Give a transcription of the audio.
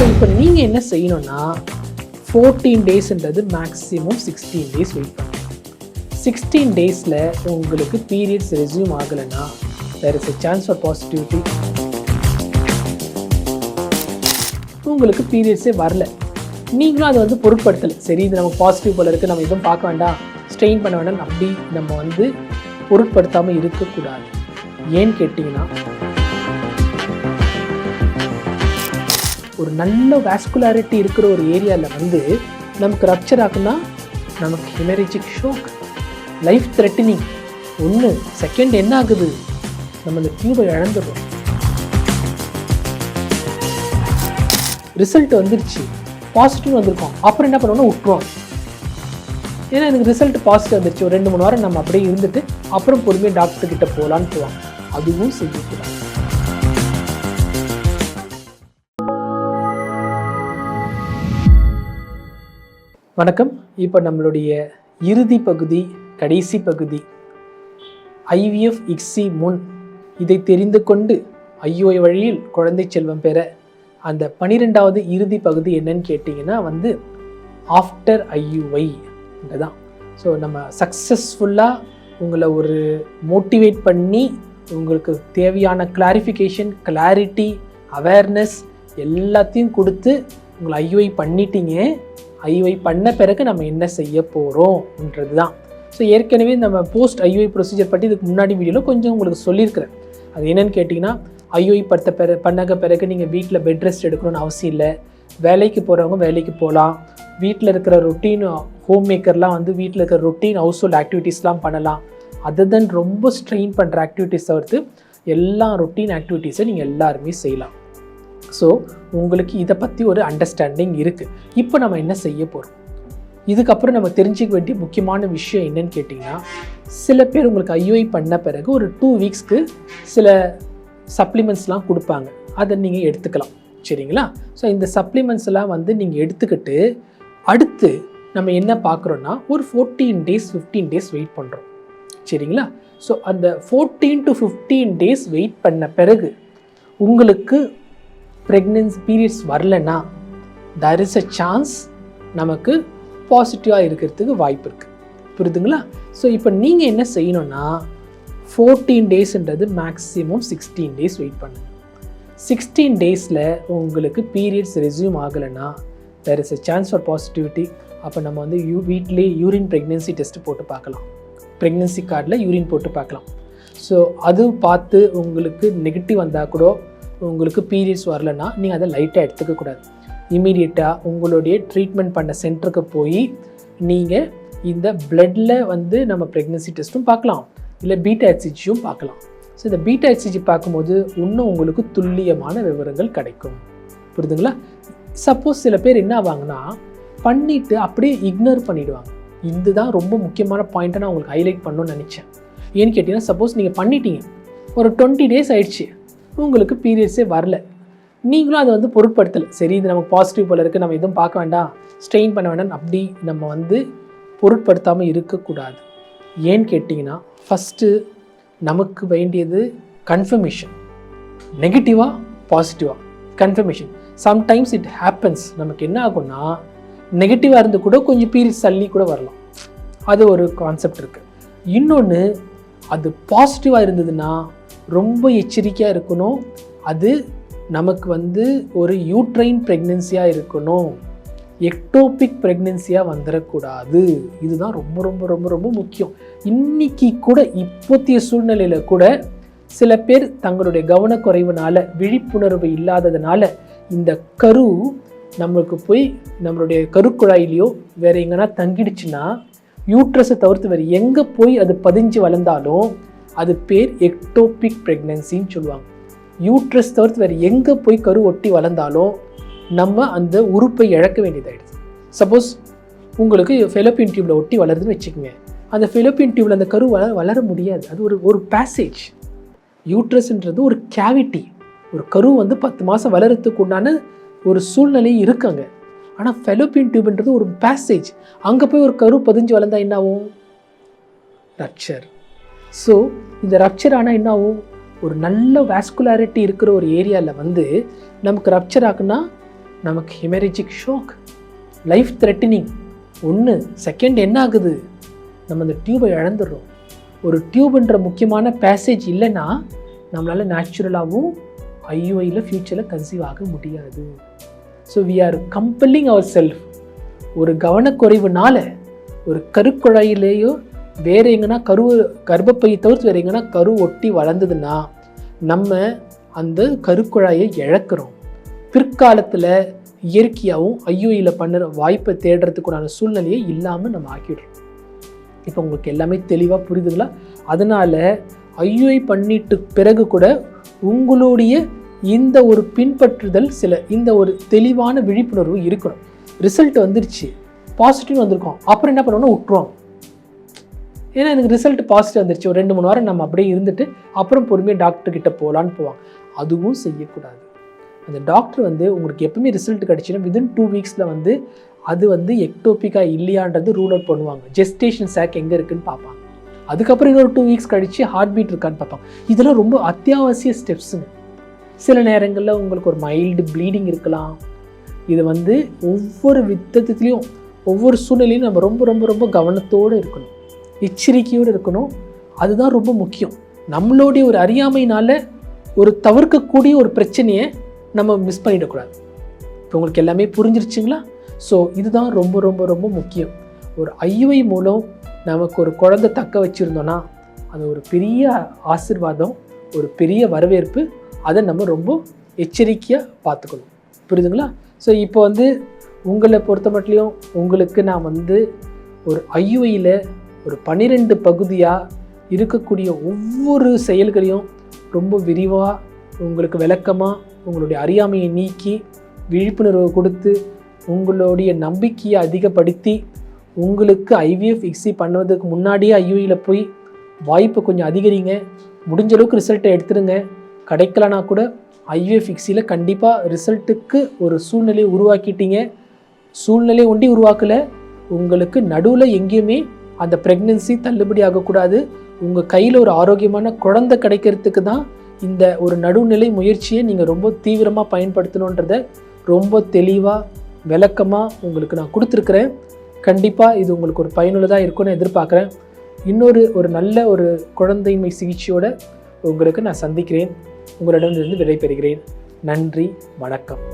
So இப்போ நீங்கள் என்ன செய்யணும்னா ஃபோர்டீன் டேஸ்ன்றது மேக்ஸிமம் சிக்ஸ்டீன் டேஸ் வெயிட் பண்ணணும். சிக்ஸ்டீன் டேஸில் உங்களுக்கு பீரியட்ஸ் ரெஸ்யூம் ஆகலைன்னா there is chance for positivity உங்களுக்கு பீரியட்ஸே வரல. நீங்களும் அதை வந்து பொருட்படுத்தலை. சரி இது நமக்கு பாசிட்டிவ் போல இருக்குது நம்ம எதுவும் பார்க்க வேண்டாம். ஸ்ட்ரெயின் பண்ண வேண்டாம் அப்படி நம்ம வந்து பொருட்படுத்தாமல் இருக்கக்கூடாது. ஏன்னு கேட்டிங்கன்னா ஒரு நல்ல வாஸ்குலாரிட்டி இருக்கிற ஒரு ஏரியாவில் வந்து நமக்கு ரப்சர் ஆகுனா நமக்கு ஹெமரேஜிக் ஷோக் லைஃப் த்ரெட்டனிங் ஒன்று செகண்ட் என்ன ஆகுது? நம்ம அந்த டியூபை இழந்துடுறோம். ரிசல்ட் வந்துருச்சு. பாசிட்டிவ் வந்திருக்கோம். அப்புறம் என்ன பண்ணுவோம்னா விட்டுருவோம். ஏன்னா எனக்கு ரிசல்ட் பாசிட்டிவ் வந்துருச்சு. ஒரு ரெண்டு மூணு வாரம் நம்ம அப்படியே இருந்துட்டு அப்புறம் பொறுமையாக டாக்டர் கிட்ட போகலான்னு போவாங்க. அதுவும் செய்யக்கூடாது. வணக்கம். இப்போ நம்மளுடைய இறுதி பகுதி கடைசி பகுதி ஐவிஎஃப் இக்ஸி முன் இதை தெரிந்து கொண்டு ஐயோ வழியில் குழந்தை செல்வம் பெற அந்த பனிரெண்டாவது இறுதி பகுதி என்னன்னு கேட்டிங்கன்னா வந்து ஆஃப்டர் ஐயுஐ தான் ஸோ நம்ம சக்ஸஸ்ஃபுல்லாக உங்களை ஒரு மோட்டிவேட் பண்ணி உங்களுக்கு தேவையான கிளாரிஃபிகேஷன் கிளாரிட்டி அவேர்னஸ் எல்லாத்தையும் கொடுத்து உங்களை ஐயுஐ பண்ணிட்டீங்க. ஐஒய் பண்ண பிறகு நம்ம என்ன செய்ய போகிறோம்ன்றது தான் ஸோ ஏற்கனவே நம்ம போஸ்ட் ஐயுஐ ப்ரொசீஜர் பற்றி இதுக்கு முன்னாடி வீடியோவில் கொஞ்சம் உங்களுக்கு சொல்லியிருக்கிறேன். அது என்னென்னு கேட்டிங்கன்னா ஐயுஐ படுத்த பிற பண்ணக பிறகு நீங்கள் வீட்டில் பெட் ரெஸ்ட் எடுக்கணும்னு அவசியம் இல்லை. வேலைக்கு போகிறவங்க வேலைக்கு போகலாம் வீட்டில் இருக்கிற ரொட்டீன் ஹோம் மேக்கர்லாம் வந்து வீட்டில் இருக்கிற ரொட்டீன் ஹவுஸ் ஹோல்ட் ஆக்டிவிட்டீஸ்லாம் பண்ணலாம். அதர் தென் ரொம்ப ஸ்ட்ரெயின் பண்ணுற ஆக்டிவிட்டீஸ் தவிர்த்து எல்லா ரொட்டீன் ஆக்டிவிட்டீஸை நீங்கள் எல்லாருமே செய்யலாம். ஸோ உங்களுக்கு இதை பற்றி ஒரு அண்டர்ஸ்டாண்டிங் இருக்குது இப்போ நம்ம என்ன செய்ய போகிறோம் இதுக்கப்புறம் நம்ம தெரிஞ்சிக்க வேண்டிய முக்கியமான விஷயம் என்னன்னு கேட்டிங்கன்னா சில பேர் உங்களுக்கு ஐஓஐ பண்ண பிறகு ஒரு டூ வீக்ஸ்க்கு சில சப்ளிமெண்ட்ஸ்லாம் கொடுப்பாங்க. அதை நீங்கள் எடுத்துக்கலாம். சரிங்களா? ஸோ இந்த சப்ளிமெண்ட்ஸ் எல்லாம் வந்து நீங்கள் எடுத்துக்கிட்டு அடுத்து நம்ம என்ன பார்க்குறோன்னா ஒரு fourteen days fifteen days wait பண்ணுறோம் சரிங்களா? ஸோ அந்த fourteen to fifteen days wait பண்ண பிறகு உங்களுக்கு ப்ரெக்னென்ஸ் பீரியட்ஸ் வரலன்னா தர் இஸ் அ சான்ஸ் நமக்கு பாசிட்டிவாக இருக்கிறதுக்கு வாய்ப்பு இருக்குது புரியுதுங்களா? ஸோ இப்போ நீங்கள் என்ன செய்யணும்னா ஃபோர்டீன் டேஸ்ன்றது மேக்ஸிமம் சிக்ஸ்டீன் டேஸ் வெயிட் பண்ணுங்க. சிக்ஸ்டீன் டேஸில் உங்களுக்கு பீரியட்ஸ் ரெஸ்யூம் ஆகலைன்னா there is a chance for positivity அப்போ நம்ம வந்து யூ வீட்லேயே யூரின் ப்ரெக்னென்சி டெஸ்ட் போட்டு பார்க்கலாம். ப்ரெக்னென்சி கார்டில் யூரின் போட்டு பார்க்கலாம். ஸோ அது பார்த்து உங்களுக்கு நெகட்டிவ் வந்தால் கூட உங்களுக்கு பீரியட்ஸ் வரலன்னா நீங்கள் அதை லைட்டாக எடுத்துக்கக்கூடாது இமீடியட்டாக உங்களுடைய ட்ரீட்மெண்ட் பண்ண சென்டருக்கு போய் நீங்கள் இந்த பிளட்டில் வந்து நம்ம ப்ரெக்னென்சி டெஸ்ட்டும் பார்க்கலாம். இல்லை பீட்டா எக்ஸிஜியும் பார்க்கலாம். ஸோ இந்த பீட்டா எக்ஸிஜி பார்க்கும்போது இன்னும் உங்களுக்கு துல்லியமான விவரங்கள் கிடைக்கும். புரியுதுங்களா சப்போஸ் சில பேர் என்ன ஆவாங்கன்னா பண்ணிவிட்டு அப்படியே இக்னோர் பண்ணிவிடுவாங்க இதுதான் ரொம்ப முக்கியமான பாயிண்ட்டை நான் உங்களுக்கு ஹைலைட் பண்ணணும்னு நினச்சேன். ஏன்னு கேட்டிங்கன்னா சப்போஸ் நீங்கள் பண்ணிட்டீங்க. ஒரு டுவெண்ட்டி டேஸ் ஆயிடுச்சு. உங்களுக்கு பீரியட்ஸே வரல. நீங்களும் அதை வந்து பொருட்படுத்தலை. சரி இது நமக்கு பாசிட்டிவ் போல இருக்குது நம்ம எதுவும் பார்க்க வேண்டாம். ஸ்ட்ரெயின் பண்ண வேண்டாம் அப்படி நம்ம வந்து பொருட்படுத்தாமல் இருக்கக்கூடாது. ஏன்னு கேட்டிங்கன்னா ஃபஸ்ட்டு நமக்கு வேண்டியது கன்ஃபர்மேஷன் நெகட்டிவாக பாசிட்டிவாக கன்ஃபர்மேஷன் சம்டைம்ஸ் இட் ஹேப்பன்ஸ் நமக்கு என்ன ஆகும்னா நெகட்டிவாக இருந்து கூட கொஞ்சம் பீரியட்ஸ் தள்ளி கூட வரலாம். அது ஒரு கான்செப்ட் இருக்குது இன்னொன்று அது பாசிட்டிவாக இருந்ததுன்னா ரொம்ப எச்சரிக்கையாக இருக்கணும். அது நமக்கு வந்து ஒரு யூட்ரைன் ப்ரெக்னென்சியாக இருக்கணும். எக்டோபிக் ப்ரெக்னென்சியாக வந்துடக்கூடாது இதுதான் ரொம்ப ரொம்ப ரொம்ப ரொம்ப முக்கியம். இன்னைக்கு கூட இப்போத்திய சூழ்நிலையில் கூட சில பேர் தங்களுடைய கவனக்குறைவுனால விழிப்புணர்வு இல்லாததுனால இந்த கரு நம்மளுக்கு போய் நம்மளுடைய கருக்குழாயிலையோ வேறு எங்கன்னா தங்கிடுச்சுன்னா யூட்ரஸை தவிர்த்து வேறு எங்கே போய் அது பதிஞ்சு வளர்ந்தாலும் அது பேர் எக்டோபிக் ப்ரெக்னன்சின்னு சொல்லுவாங்க. யூட்ரஸ் தவிர்த்து வேறு எங்கே போய் கரு ஒட்டி வளர்ந்தாலும் நம்ம அந்த உறுப்பை இழக்க வேண்டியதாகிடுது சப்போஸ் உங்களுக்கு ஃபிலப்பின் டியூப்பில் ஒட்டி வளருதுன்னு வச்சுக்கோங்க. அந்த ஃபிலப்பின் டியூப்பில் அந்த கரு வள வளர முடியாது. அது ஒரு ஒரு பேசேஜ் யூட்ரஸ்ன்றது ஒரு கேவிட்டி ஒரு கரு வந்து பத்து மாதம் வளரத்துக்கு உண்டான ஒரு சூழ்நிலை இருக்காங்க. ஆனால் ஃபெலோப்பியன் டியூப்ன்றது ஒரு பேசேஜ் அங்கே போய் ஒரு கரு பதிஞ்சு வளர்ந்தா என்ன ஆகும்? ஸோ இந்த ரப்சர் ஆனால் என்ன ஆகும் ஒரு நல்ல வேஸ்குலாரிட்டி இருக்கிற ஒரு ஏரியாவில் வந்து நமக்கு ரப்சர் ஆகுனா நமக்கு ஹெமரேஜிக் ஷோக் லைஃப் த்ரெட்டனிங் ஒன்று செகண்ட் என்ன ஆகுது? நம்ம அந்த டியூபை இழந்துடுறோம். ஒரு டியூப்ன்ற முக்கியமான பேசேஜ் இல்லைன்னா நம்மளால் நேச்சுரலாகவும் ஐயோயில் ஃப்யூச்சரில் கன்சீவ் ஆக முடியாது. So we are compelling our self ஒரு கவனக்குறைவுனால ஒரு கருக்குழாயிலேயோ வேறு எங்கன்னா கரு கர்ப்பப்பையை தவிர்த்து வேறு எங்கன்னா கரு ஒட்டி வளர்ந்ததுன்னா நம்ம அந்த கருக்குழாயை இழக்கிறோம். பிற்காலத்தில் இயற்கையாகவும் ஐயோயில் பண்ணுற வாய்ப்பை தேடுறதுக்குண்டான சூழ்நிலையை இல்லாமல் நம்ம ஆக்கிடுறோம். இப்போ உங்களுக்கு எல்லாமே தெளிவாக புரியுதுங்களா? அதனால் ஐயோஐ பண்ணிட்டு பிறகு கூட உங்களுடைய இந்த ஒரு பின்பற்றுதல் சில இந்த ஒரு தெளிவான விழிப்புணர்வு இருக்கணும். ரிசல்ட் வந்துருச்சு. பாசிட்டிவ் வந்திருக்கோம். அப்புறம் என்ன பண்ணுவோம்னா விட்டுருவாங்க ஏன்னா எனக்கு ரிசல்ட் பாசிட்டிவ் வந்துருச்சு. ஒரு ரெண்டு மூணு வாரம் நம்ம அப்படியே இருந்துட்டு அப்புறம் பொறுமையாக டாக்டர்கிட்ட போகலான்னு போவாங்க அதுவும் செய்யக்கூடாது. அந்த டாக்டர் வந்து உங்களுக்கு எப்பவுமே ரிசல்ட் கிடச்சின்னா வித்தின் டூ வீக்ஸில் வந்து அது வந்து எக்டோபிக்கா இல்லையான்றது ரூல் அவுட் பண்ணுவாங்க. ஜெஸ்டேஷன் சாக் எங்கே இருக்குன்னு பார்ப்பாங்க. அதுக்கப்புறம் இன்னொரு டூ வீக்ஸ் கழித்து ஹார்ட் பீட் இருக்கான்னு பார்ப்பாங்க. இதெல்லாம் ரொம்ப அத்தியாவசிய ஸ்டெப்ஸுங்க சில நேரங்களில் உங்களுக்கு ஒரு மைல்டு ப்ளீடிங் இருக்கலாம். இது வந்து ஒவ்வொரு வித்தத்துலேயும் ஒவ்வொரு சூழ்நிலையும் நம்ம ரொம்ப ரொம்ப ரொம்ப கவனத்தோடு இருக்கணும். எச்சரிக்கையோடு இருக்கணும். அதுதான் ரொம்ப முக்கியம். நம்மளுடைய ஒரு அறியாமையினால் ஒரு தவிர்க்கக்கூடிய ஒரு பிரச்சனையை நம்ம மிஸ் பண்ணிடக்கூடாது. இப்போ உங்களுக்கு எல்லாமே புரிஞ்சிருச்சுங்களா? ஸோ இதுதான் ரொம்ப ரொம்ப ரொம்ப முக்கியம். ஒரு ஐயுவை மூலம் நமக்கு ஒரு குழந்தை தக்க வச்சுருந்தோன்னா அது ஒரு பெரிய ஆசிர்வாதம் ஒரு பெரிய வரவேற்பு. அதை நம்ம ரொம்ப எச்சரிக்கையாக பார்த்துக்கணும். புரியுதுங்களா? ஸோ இப்போ வந்து உங்களை பொறுத்த மட்டும் உங்களுக்கு நான் வந்து ஒரு ஐயுவையில் ஒரு பன்னிரெண்டு பகுதியாக இருக்கக்கூடிய ஒவ்வொரு செயல்களையும் ரொம்ப விரிவாக உங்களுக்கு விளக்கமாக உங்களுடைய அறியாமையை நீக்கி விழிப்புணர்வு கொடுத்து உங்களுடைய நம்பிக்கையை அதிகப்படுத்தி உங்களுக்கு ஐவிஎஃப் இக்ஸி பண்ணுவதுக்கு முன்னாடியே ஐயூயில் போய் வாய்ப்பை கொஞ்சம் அதிகரிங்க. முடிஞ்ச அளவுக்கு ரிசல்ட்டை எடுத்துருங்க. கிடைக்கலனா கூட ஐவிஎஃப் இக்ஸியில் கண்டிப்பாக ரிசல்ட்டுக்கு ஒரு சூழ்நிலையை உருவாக்கிட்டீங்க. சூழ்நிலை ஒண்டி உருவாக்கலை. உங்களுக்கு நடுவில் எங்கேயுமே அந்த ப்ரெக்னென்சி தள்ளுபடி ஆகக்கூடாது. உங்கள் கையில் ஒரு ஆரோக்கியமான குழந்தை கிடைக்கிறதுக்கு தான் இந்த ஒரு நடுநிலை முயற்சியை நீங்கள் ரொம்ப தீவிரமாக பயன்படுத்தணுன்றத ரொம்ப தெளிவாக விளக்கமாக உங்களுக்கு நான் கொடுத்துருக்குறேன். கண்டிப்பாக இது உங்களுக்கு ஒரு பயனுள்ளதாக இருக்கும்னு எதிர்பார்க்குறேன். இன்னொரு ஒரு நல்ல ஒரு குழந்தைமை சிகிச்சையோடு உங்களுக்கு நான் சந்திக்கிறேன். உங்களிடமிருந்து விடைபெறுகிறேன். நன்றி வணக்கம்.